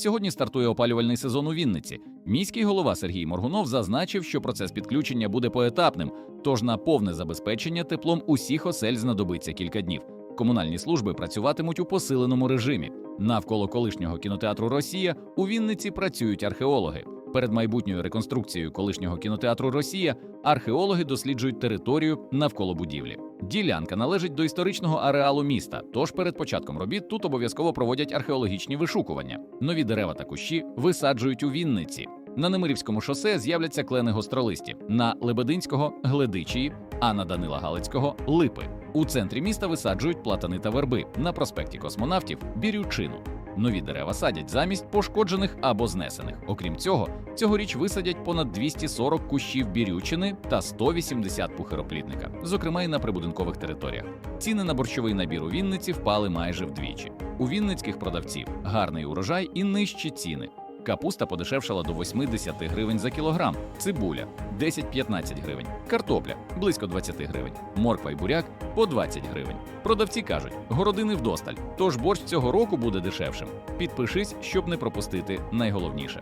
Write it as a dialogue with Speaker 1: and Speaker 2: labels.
Speaker 1: Сьогодні стартує опалювальний сезон у Вінниці. Міський голова Сергій Моргунов зазначив, що процес підключення буде поетапним, тож на повне забезпечення теплом усіх осель знадобиться кілька днів. Комунальні служби працюватимуть у посиленому режимі. Навколо колишнього кінотеатру Росія у Вінниці працюють археологи. Перед майбутньою реконструкцією колишнього кінотеатру Росія археологи досліджують територію навколо будівлі. Ділянка належить до історичного ареалу міста, тож перед початком робіт тут обов'язково проводять археологічні вишукування. Нові дерева та кущі висаджують у Вінниці. На Немирівському шосе з'являться клени гостролисті, на Лебединського гледичії, а на Данила Галицького липи. У центрі міста висаджують платани та верби, на проспекті космонавтів бірючину. Нові дерева садять замість пошкоджених або знесених. Окрім цього, цьогоріч висадять понад 240 кущів бірючини та 180 пухироплітника, зокрема й на прибудинкових територіях. Ціни на борщовий набір у Вінниці впали майже вдвічі. У вінницьких продавців гарний урожай і нижчі ціни. Капуста подешевшала до 80 гривень за кілограм, цибуля 10-15 гривень, картопля близько 20 гривень, морква й буряк по 20 гривень. Продавці кажуть, городини вдосталь, тож борщ цього року буде дешевшим. Підпишись, щоб не пропустити найголовніше.